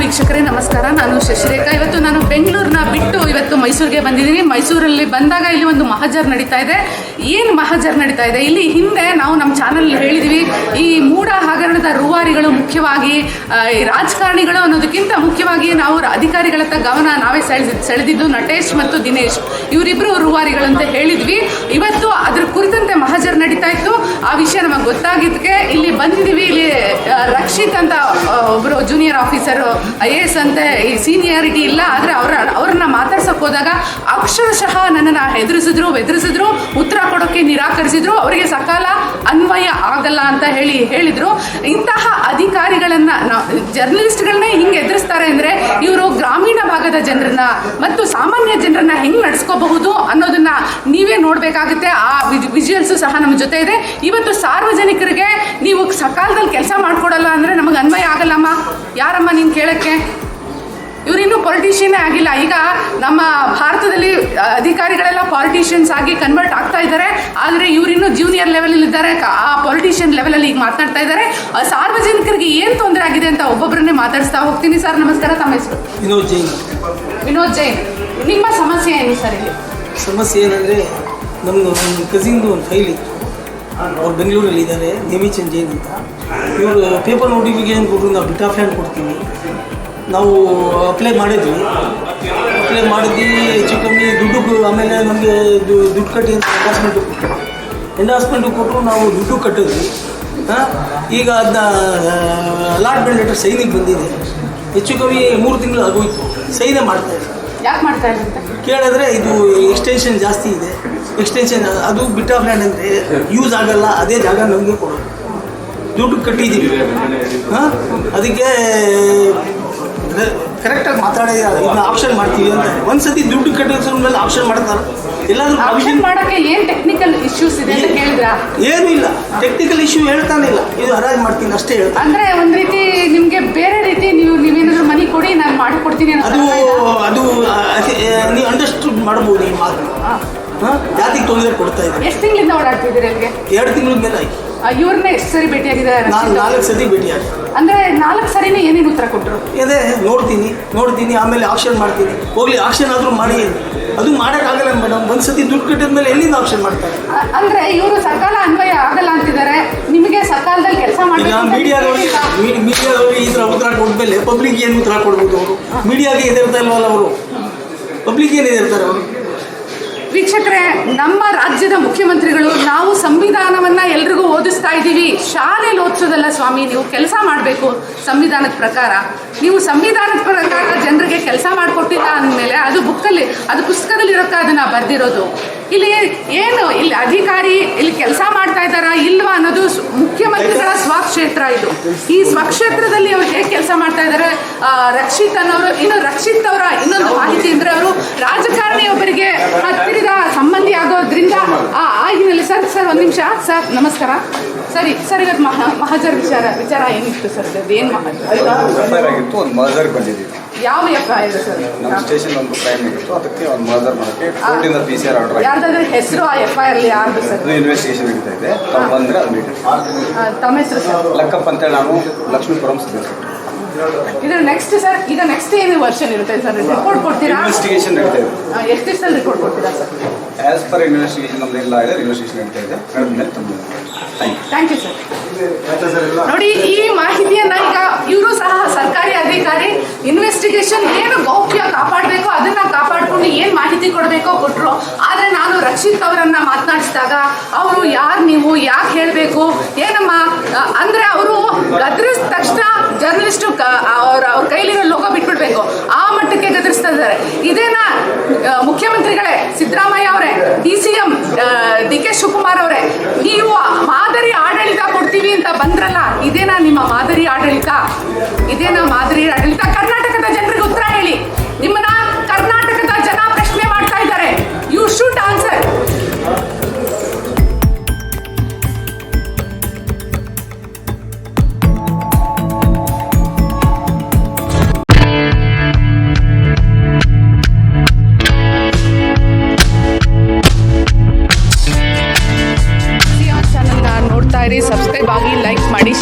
ವೀಕ್ಷಕರೇ, ನಮಸ್ಕಾರ. ನಾನು ಶಶಿರೇಖಾ. ಇವತ್ತು ನಾನು ಬೆಂಗಳೂರನ್ನ ಬಿಟ್ಟು ಇವತ್ತು ಮೈಸೂರಿಗೆ ಬಂದಿದ್ದೀನಿ. ಮೈಸೂರಲ್ಲಿ ಬಂದಾಗ ಇಲ್ಲಿ ಒಂದು ಮಹಾಜರ್ ನಡೀತಾ ಇದೆ. ಏನು ಮಹಾಜರ್ ನಡೀತಾ ಇದೆ? ಇಲ್ಲಿ ಹಿಂದೆ ನಾವು ನಮ್ಮ ಚಾನಲ್ ಹೇಳಿದ್ವಿ, ಈ ಮೂಢ ಹಗರಣದ ರೂವಾರಿಗಳು ಮುಖ್ಯವಾಗಿ ರಾಜಕಾರಣಿಗಳು ಅನ್ನೋದಕ್ಕಿಂತ ಮುಖ್ಯವಾಗಿ ನಾವು ಅಧಿಕಾರಿಗಳತ್ತ ಗಮನ ನಾವೇ ಸೆಳೆದ, ಸೆಳೆದಿದ್ದು ನಟೇಶ್ ಮತ್ತು ದಿನೇಶ್. ಇವರಿಬ್ಬರು ರೂವಾರಿಗಳಂತ ಹೇಳಿದ್ವಿ. ಇವತ್ತು ಅದ್ರ ಕುರಿತಂತೆ ಮಹಾಜರ್ ನಡೀತಾ ಇತ್ತು. ಆ ವಿಷಯ ನಮಗೆ ಗೊತ್ತಾಗಿದ್ದಕ್ಕೆ ಇಲ್ಲಿ ಅಂತ junior officer I A S ಅಂತೆ, ಈ ಸೀನಿಯಾರಿಟಿ ಇಲ್ಲ, ಆದರೆ ಅವರ, ಅವ್ರನ್ನ ಮಾತಾಡ್ಸೋಕೆ ಹೋದಾಗ ಅಕ್ಷರಶಃ ನನ್ನನ್ನು ಹೆದರಿಸಿದ್ರು, ಬೆದರಿಸಿದ್ರು, ಉತ್ತರ ಕೊಡೋಕ್ಕೆ ನಿರಾಕರಿಸಿದ್ರು, ಅವರಿಗೆ ಸಕಾಲ ಅನ್ವಯ ಆಗಲ್ಲ ಅಂತ ಹೇಳಿ ಹೇಳಿದರು. ಇಂತಹ ಅಧಿಕಾರಿಗಳನ್ನು ಜರ್ನಲಿಸ್ಟ್ಗಳನ್ನೇ ಹಿಂಗೆ ಎದುರಿಸ್ತಾರೆ ಅಂದರೆ ಇವರು ಗ್ರಾಮೀಣ ಭಾಗದ ಜನರನ್ನ ಮತ್ತು ಸಾಮಾನ್ಯ ಜನರನ್ನ ಹೆಂಗೆ ನಡೆಸ್ಕೋಬಹುದು ಅನ್ನೋದನ್ನ ನೀವೇ ನೋಡಬೇಕಾಗುತ್ತೆ. ಆ ವಿಜುವಲ್ಸು ಸಹ ನಮ್ಮ ಜೊತೆ ಇದೆ. ಇವತ್ತು ಸಾರ್ವಜನಿಕರಿಗೆ ನೀವು ಸಕಾಲದಲ್ಲಿ ಕೆಲಸ ಮಾಡಿಕೊಡಲ್ಲ ಅಂದರೆ ನಮಗೆ ಆಗಲ್ಲಮ್ಮ ಯಾರಮ್ಮ ನೀನು ಕೇಳಕ್ಕೆ? ಇವರಿನ್ನೂ ಪೊಲಿಟಿಷಿಯನ್ನೇ ಆಗಿಲ್ಲ. ಈಗ ನಮ್ಮ ಭಾರತದಲ್ಲಿ ಅಧಿಕಾರಿಗಳೆಲ್ಲ ಪಾಲಿಟಿಷಿಯನ್ಸ್ ಆಗಿ ಕನ್ವರ್ಟ್ ಆಗ್ತಾ ಇದ್ದಾರೆ. ಆದರೆ ಇವರಿನ್ನೂ ಜೂನಿಯರ್ ಲೆವೆಲಲ್ಲಿ ಇದ್ದಾರೆ. ಆ ಪೊಲಿಟಿಷಿಯನ್ ಲೆವೆಲಲ್ಲಿ ಈಗ ಮಾತನಾಡ್ತಾ ಇದ್ದಾರೆ. ಆ, ಸಾರ್ವಜನಿಕರಿಗೆ ಏನು ತೊಂದರೆ ಆಗಿದೆ ಅಂತ ಒಬ್ಬೊಬ್ಬರನ್ನೇ ಮಾತಾಡಿಸ್ತಾ ಹೋಗ್ತೀನಿ ಸರ್. ನಮಸ್ಕಾರ ತಮ್ಮ ಹೆಸರು? ವಿನೋದ್ ಜೈನ್. ವಿನೋದ್ ಜೈನ್. ನಿಮ್ಮ ಸಮಸ್ಯೆ ಏನು ಸರ್ ಇಲ್ಲಿ? ಸಮಸ್ಯೆ ಏನಂದರೆ ನಮ್ಮದು ನಮ್ಮ ಕಸಿನ್ದು ಒಂದು ಫೈಲ್ ಇತ್ತು. ಅವ್ರು ಬೆಂಗಳೂರಲ್ಲಿ ಇದ್ದಾರೆ ನೇಮಿಚಂದ್ ಜೈನ್ ಅಂತ. ಇವರು ಪೇಪರ್ ನೋಟಿಫಿಕೇಶನ್ ಕೊಟ್ಟರು ನಾವು ಬಿಟ್ ಆಫ್ ಕೊಡ್ತೀವಿ. ನಾವು ಅಪ್ಲೈ ಮಾಡಿದ್ವಿ. ಅಪ್ಲೈ ಮಾಡಿದ್ವಿ ಹೆಚ್ಚು ಕಮ್ಮಿ ದುಡ್ಡು ಆಮೇಲೆ ನಮಗೆ ದುಡ್ಡು ಕಟ್ಟಿ ಅಂತ ಎಂಡಾಸ್ಮೆಂಟು ಕೊಟ್ಟರು ಎಂಡಾಸ್ಮೆಂಟು ಕೊಟ್ಟರು ನಾವು ದುಡ್ಡು ಕಟ್ಟಿದ್ವಿ. ಹಾಂ? ಈಗ ಅದನ್ನ ಅಲಾಟ್ಮೆಂಟ್ ಲೆಟರ್ ಸೈನಿಗೆ ಬಂದಿದೆ. ಹೆಚ್ಚು ಕಮ್ಮಿ ಮೂರು ತಿಂಗಳು ಆಗೋಯ್ತು. ಸೈನೇ ಮಾಡ್ತಾ ಇಲ್ಲ ಯಾಕೆ ಮಾಡ್ತಾ ಕೇಳಿದ್ರೆ ಇದು ಎಕ್ಸ್ಟೆನ್ಷನ್ ಜಾಸ್ತಿ ಇದೆ. ಎಕ್ಸ್ಟೆನ್ಷನ್ ಅದು ಬಿಟ್ಟ ಆಫ್ ಲ್ಯಾಂಡ್ ಅಂದರೆ ಯೂಸ್ ಆಗಲ್ಲ ಅದೇ ಜಾಗ ನಮಗೆ ಕೊಡೋದು. ದುಡ್ಡು ಕಟ್ಟಿದ್ದೀವಿ. ಹಾಂ? ಅದಕ್ಕೆ ಕರೆಕ್ಟಾಗಿ ಮಾತಾಡಿದ ಇದನ್ನ ಆಪ್ಷನ್ ಮಾಡ್ತೀವಿ ಅಂತ. ಒಂದ್ಸತಿ ದುಡ್ಡು ಕಟ್ಟಿದ್ರ ಮೇಲೆ ಆಪ್ಷನ್ ಮಾಡ್ತಾರೆ. ಇಲ್ಲಾಂದ್ರೆ ಆಪ್ಷನ್ ಮಾಡೋಕ್ಕೆ ಮಾಡಕ್ಕೆ ಏನು ಟೆಕ್ನಿಕಲ್ ಇಶ್ಯೂಸ್ ಇದೆ ಅಂತ ಕೇಳಿದ್ರಾ? ಏನೂ ಇಲ್ಲ. ಟೆಕ್ನಿಕಲ್ ಇಶ್ಯೂ ಹೇಳ್ತಾನೆ ಇಲ್ಲ. ಇದು ಹರಾಜ್ ಮಾಡ್ತೀನಿ ಅಷ್ಟೇ ಹೇಳ್ತಾ ಅಂದ್ರೆ ಒಂದು ರೀತಿ ನಿಮಗೆ ಬೇರೆ ರೀತಿ ನೀವು ನೀವೇನಾದರೂ ಮನಿ ಕೊಡಿ ನಾನು ಮಾಡಿಕೊಡ್ತೀನಿ ಅದು ಅದು ಅದೇ, ನೀವು ಅಂಡರ್ಸ್ಟುಡ್ ಮಾಡ್ಬೋದು ಈ ಮಾತು. ಹಾ. ಹಾಂ? ಜಾತಿಗೆ ತೊಂದರೆ ಕೊಡ್ತಾ ಇದ್ದಾರೆ ಎಷ್ಟು ತಿಂಗಳಿಂದ ಓಡಾಡ್ತಿದ್ದೀರಿ ಅಲ್ಲಿಗೆ? ಎರಡು ತಿಂಗಳ ಮೇಲೆ ಆಯ್ತು. ಇವ್ರನ್ನೇ ಎಷ್ಟು ಸರಿ ಭೇಟಿಯಾಗಿದ್ದಾರೆ ನಾನು ನಾಲ್ಕು ಸತಿ ಆಗಿದೆ ಅಂದ್ರೆ ನಾಲ್ಕು ಸರಿನೇ ಏನೇನು ಉತ್ತರ ಕೊಟ್ಟರು ಅದೇ ನೋಡ್ತೀನಿ ನೋಡ್ತೀನಿ ಆಮೇಲೆ ಆಪ್ಷನ್ ಮಾಡ್ತೀನಿ. ಹೋಗ್ಲಿ ಆಪ್ಷನ್ ಆದರೂ ಮಾಡಿ. ಅದು ಮಾಡೋಕ್ಕಾಗಲ್ಲ ಮೇಡಮ್. ಒಂದು ಸತಿ ದುಡ್ಡು ಕಟ್ಟಿದ ಮೇಲೆ ಎಲ್ಲಿಂದ ಆಪ್ಷನ್ ಮಾಡ್ತಾರೆ? ಅಂದ್ರೆ ಇವರು ಸಕಾಲ ಅನ್ವಯ ಆಗಲ್ಲ ಅಂತಿದ್ದಾರೆ. ನಿಮಗೆ ಸಕಾಲದಲ್ಲಿ ಕೆಲಸ ಮಾಡಿ ಮೀಡಿಯಾದವ್ರಿಗೆ. ಮೀಡಿಯಾದವ್ರಿಗೆ ಈ ಥರ ಉತ್ತರ ಕೊಟ್ಮೇಲೆ ಪಬ್ಲಿಕ್ ಏನು ಉತ್ತರ ಕೊಡ್ಬೋದು? ಅವರು ಮೀಡಿಯಾಗೆ ಎದಿರ್ತಾ ಇಲ್ವಲ್ಲ ಅವರು? ಪಬ್ಲಿಕ್ ಏನು ಎದಿರ್ತಾರೆ ಅವರು? ವೀಕ್ಷಕರೇ ನಮ್ಮ ರಾಜ್ಯದ ಮುಖ್ಯಮಂತ್ರಿಗಳು ನಾವು ಎಲ್ರಿಗೂ ಓದಿಸ್ತಾ ಇದ್ದೀವಿ. ಶಾಲೆಯಲ್ಲಿ ಓದಿಸೋದಲ್ಲ ಸ್ವಾಮಿ, ನೀವು ಕೆಲಸ ಮಾಡಬೇಕು ಸಂವಿಧಾನದ ಪ್ರಕಾರ. ನೀವು ಸಂವಿಧಾನದ ಪ್ರಕಾರ ಜನರಿಗೆ ಕೆಲಸ ಮಾಡಿಕೊಟ್ಟಿಲ್ಲ ಅಂದಮೇಲೆ ಅದು ಬುಕ್ಕಲ್ಲಿ, ಅದು ಪುಸ್ತಕದಲ್ಲಿ ಇರೋಕ್ಕೆ ಅದನ್ನ ಬರ್ದಿರೋದು. ಇಲ್ಲಿ ಏನು, ಇಲ್ಲಿ ಅಧಿಕಾರಿ ಇಲ್ಲಿ ಕೆಲಸ ಮಾಡ್ತಾ ಇದ್ದಾರಾ ಇಲ್ವಾ ಅನ್ನೋದು ಮುಖ್ಯಮಂತ್ರಿಗಳ ಸ್ವಕ್ಷೇತ್ರ ಇದು. ಈ ಸ್ವಕ್ಷೇತ್ರದಲ್ಲಿ ಅವ್ರು ಹೇಗೆ ಕೆಲಸ ಮಾಡ್ತಾ ಇದ್ದಾರೆ? ರಕ್ಷಿತ್ ಅನ್ನೋರು ಇನ್ನು ರಕ್ಷಿತ್ ಅವರ ಇನ್ನೊಂದು ಮಾಹಿತಿ ಅಂದರೆ ಅವರು ರಾಜಕಾರಣಿಯೊಬ್ಬರಿಗೆ ಹತ್ತಿರದ ಸಂಬಂಧಿ ಆಗೋದ್ರಿಂದ ಆ ಹಿನ್ನೆಲೆ ಸರ್ ಸರ್, ಒಂದು ನಿಮಿಷ, ಸರ್, ನಮಸ್ಕಾರ. ಸರಿ ಸರ್ ಇವತ್ತು ಮಹ ಮಹಜರ್ ವಿಚಾರ ವಿಚಾರ ಏನಿತ್ತು ಸರ್? ಅದು ಏನು ಆಗಿತ್ತು ಒಂದು ಮರ್ಡರ್ ಬಂದಿದ್ದೀವಿ ಯಾವ ಎಫ್ ಐ ಆರ್ ಸರ್? ನಮ್ಮ ಸ್ಟೇಷನ್ ಒಂದು ಕ್ರೈಮ್ ಇತ್ತು ಅದಕ್ಕೆ ಒಂದು ಮರ್ಡರ್ ಮಾಡೋಕ್ಕೆ ಕೋರ್ಟಿಂದ ಪಿ ಸಿ ಆರ್ ಆರ್ಡರ್ ಯಾರ್ದಾದ್ರೆ ಹೆಸರು ಆ ಎಫ್ ಐ ಆರ್ ಯಾರ್ದು ಸರ್? ಅದು ಇನ್ವೆಸ್ಟಿಗೇಷನ್ ನಡೀತಾ ಇದೆ. ತಾವು ಬಂದರೆ ಅದು ತಮ್ಮ ಹೆಸರು ಸರ್? ಲಕ್ಕಪ್ಪ ಅಂತೇಳಿ ನಾನು ಲಕ್ಷ್ಮೀಪುರಂ ಸದಸ್ಯ ಇದು ನೆಕ್ಸ್ಟ್ ಸರ್ ಈಗ ನೆಕ್ಸ್ಟ್ ಏನು ವರ್ಷನ್ ಇರುತ್ತೆ ಸರ್? ರಿಪೋರ್ಟ್ ಕೊಡ್ತೀರಾ? ಇನ್ವೆಸ್ಟಿಗೇಷನ್ ನಡೀತಾ ಇದೆ. ಎಷ್ಟು ದಿವಸದಲ್ಲಿ ರಿಪೋರ್ಟ್ ಕೊಡ್ತೀರಾ ಸರ್? ಆಸ್ ಪರ್ ಇನ್ವೆಸ್ಟಿಗೇಷನ್ ನಮ್ದು ಇಲ್ಲ ಇದೆ ಇನ್ವೆಸ್ಟಿಗೇಷನ್ ನಡೀತಾ ಇದೆ. ಮೇಲೆ ತುಂಬ ಥ್ಯಾಂಕ್ ಯು ಸರ್ ನೋಡಿ ಈ ಮಾಹಿತಿಯನ್ನ ಈಗ ಇವರು ಸಹ ಸರ್ಕಾರಿ ಅಧಿಕಾರಿ ಇನ್ವೆಸ್ಟಿಗೇಷನ್ ಏನು ಗೌಪ್ಯ ಕಾಪಾಡಬೇಕು ಅದನ್ನ ಕಾಪಾಡ್ಕೊಂಡು ಏನು ಮಾಹಿತಿ ಕೊಡಬೇಕೋ ಕೊಟ್ಟರು ಆದರೆ ನಾನು ರಕ್ಷಿತ್ ಅವರನ್ನ ಮಾತನಾಡಿಸಿದಾಗ ಅವರು ಯಾರು ನೀವು ಯಾಕೆ ಹೇಳಬೇಕು? ಏನಮ್ಮ? ಅಂದ್ರೆ ಅವರು ಗದರಿಸಿದ ತಕ್ಷಣ ಜರ್ನಲಿಸ್ಟು ಅವ್ರ ಅವ್ರ ಕೈಲಿರೋ ಲೋಕ ಬಿಟ್ಬಿಡ್ಬೇಕು. ಆ ಮಟ್ಟಕ್ಕೆ ಗದರಿಸ್ತಾ ಇದ್ದಾರೆ. ಇದೇನಾ ಮುಖ್ಯಮಂತ್ರಿಗಳೇ ಸಿದ್ದರಾಮಯ್ಯ ಅವರೇ D C M D K Shivakumar ಅವರೇ ನೀವು ಮಾದರಿ ಆಡಳಿತ ಕೊಡ್ತೀವಿ ಅಂತ ಬಂದ್ರಲ್ಲ, ಇದೇನಾ ನಿಮ್ಮ ಮಾದರಿ ಆಡಳಿತ? ಇದೇನಾ ಮಾದರಿ ಆಡಳಿತ? ಕರ್ನಾಟಕದ ಜನರಿಗೆ ಉತ್ತರ ಹೇಳಿ. ನಿಮ್ಮನ್ನ ಕರ್ನಾಟಕದ ಜನ ಪ್ರಶ್ನೆ ಮಾಡ್ತಾ ಇದ್ದಾರೆ. You should answer